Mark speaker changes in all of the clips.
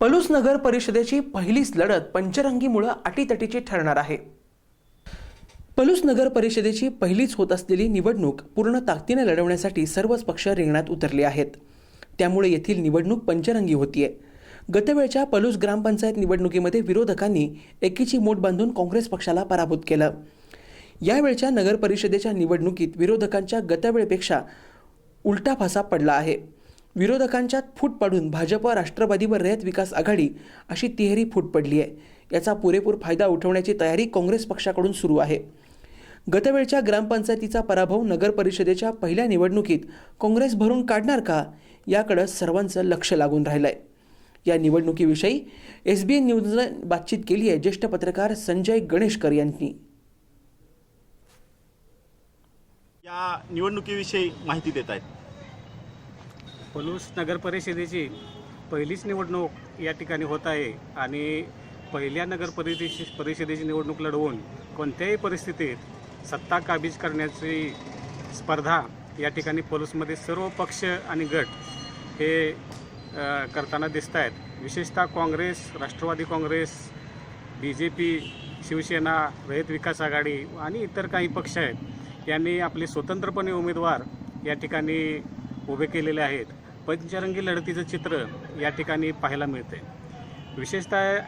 Speaker 1: पलूस नगर परिषदेची पहिलीच लढत पंचरंगीमुळं अटीतटीची ठरणार आहे. पलूस नगर परिषदेची पहिलीच होत असलेली निवडणूक पूर्ण ताकदीने लढवण्यासाठी सर्वच पक्ष रिंगणात उतरले आहेत. त्यामुळे येथील निवडणूक पंचरंगी होतीये. गतवेळच्या पलूस ग्रामपंचायत निवडणुकीमध्ये विरोधकांनी एकीची मोठ बांधून काँग्रेस पक्षाला पराभूत केलं. यावेळच्या नगर परिषदेच्या निवडणुकीत विरोधकांच्या गतवेळेपेक्षा उलटा फासा पडला आहे. विरोधकांच्यात फूट पाडून भाजप राष्ट्रवादी व रयत विकास आघाडी अशी तिहेरी फूट पडली आहे. याचा पुरेपूर फायदा उठवण्याची तयारी काँग्रेस पक्षाकडून सुरू आहे. गतवेळच्या ग्रामपंचायतीचा पराभव नगर परिषदेच्या पहिल्या निवडणुकीत काँग्रेस भरून काढणार का? याकडं सर्वांचं लक्ष लागून राहिलं आहे या निवडणुकीविषयी एस बी एन न्यूजनं बातचीत केली आहे ज्येष्ठ पत्रकार संजय गणेशकर यांनी.
Speaker 2: या निवडणुकीविषयी माहिती देत आहेत.
Speaker 3: पलूस नगर परिषदेची पहिलीच निवडणूक या ठिकाणी होत आहे आणि पहिल्या नगर परिषदेची परिषदेची निवडणूक लढवून कोणत्याही परिस्थितीत सत्ता काबीज करण्याची स्पर्धा या ठिकाणी पलूसमध्ये सर्व पक्ष आणि गट हे करताना दिसत आहेत. विशेषतः Congress Rashtrawadi Congress B J P Shiv Sena रयत विकास आघाडी आणि इतर काही पक्ष आहेत यांनी आपले स्वतंत्रपणे उमेदवार या ठिकाणी उभे केलेले आहेत. पंचरंगी लढतीचं चित्र या ठिकाणी पाहायला मिळते विशेषतः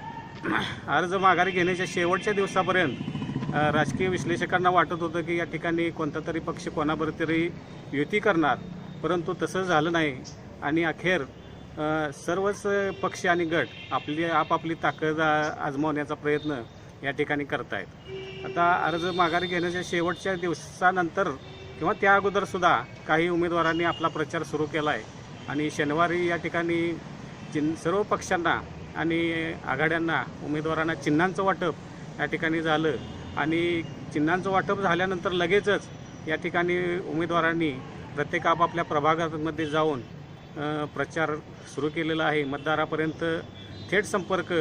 Speaker 3: अर्ज माघारी घेण्याच्या शेवटच्या दिवसापर्यंत राजकीय विश्लेषकांना वाटत होतं की या ठिकाणी कोणता तरी पक्ष कोणाबरोबर तरी युती करणार परंतु तसं झालं नाही. आणि अखेर सर्वच पक्ष आणि गट आपली आपापली ताकद आजमावण्याचा प्रयत्न या ठिकाणी करतायत. आता अर्ज माघारी घेण्याच्या शेवटच्या दिवसानंतर किंवा त्या अगोदरसुद्धा काही उमेदवारांनी आपला प्रचार सुरू केला आहे आणि शनिवारी या ठिकाणी चिन् सर्व पक्षांना आणि आघाड्यांना उमेदवारांना चिन्हांचं वाटप या ठिकाणी झालं. आणि चिन्हांचं वाटप झाल्यानंतर लगेचच या ठिकाणी उमेदवारांनी प्रत्येक आपापल्या प्रभागामध्ये जाऊन प्रचार सुरू केलेला आहे. मतदारापर्यंत थेट संपर्क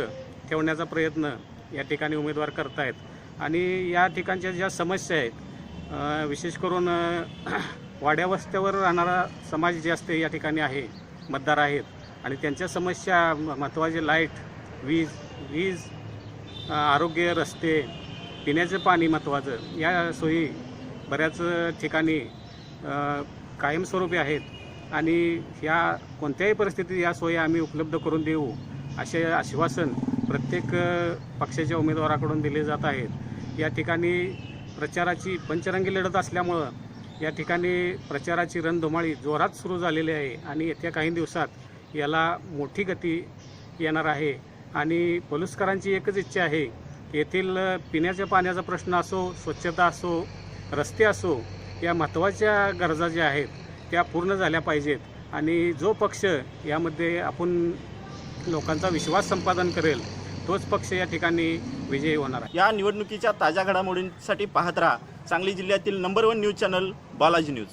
Speaker 3: ठेवण्याचा प्रयत्न या ठिकाणी उमेदवार करतायत. आणि या ठिकाणच्या ज्या समस्या आहेत विशेष करून वाड्यावस्त्यावर वाड्या वस्त्यावर राहणारा समाज जे असते या ठिकाणी आहे मतदार आहेत. आणि त्यांच्या समस्या म- महत्त्वाचे लाइट वीज वीज आरोग्य रस्ते पिण्याचं पाणी महत्त्वाचं या सोयी बऱ्याच ठिकाणी कायमस्वरूपी आहेत. आणि ह्या कोणत्याही परिस्थितीत या सोयी आम्ही उपलब्ध करून देऊ असे आश्वासन प्रत्येक पक्षाच्या उमेदवाराकडून दिले जात आहेत. या ठिकाणी प्रचाराची पंचरंगी लढत असल्यामुळं या ठिकाणी प्रचाराची रणधुमाळी जोरात सुरू झालेली आहे आणि येत्या काही दिवसात याला मोठी गती येणार आहे. आणि पलुसकरांची एकच इच्छा आहे की येथील पिण्याच्या पाण्याचा प्रश्न असो स्वच्छता असो रस्ते असो या महत्त्वाच्या गरजा ज्या आहेत त्या पूर्ण झाल्या पाहिजेत. आणि जो पक्ष यामध्ये आपण लोकांचा विश्वास संपादन करेल तोच पक्ष या ठिकाणी विजयी होणार आहे.
Speaker 2: या निवडणुकीच्या ताज्या घडामोडींसाठी पाहत राहा. सांगली जिल्ह्यातील number one news channel Balaji news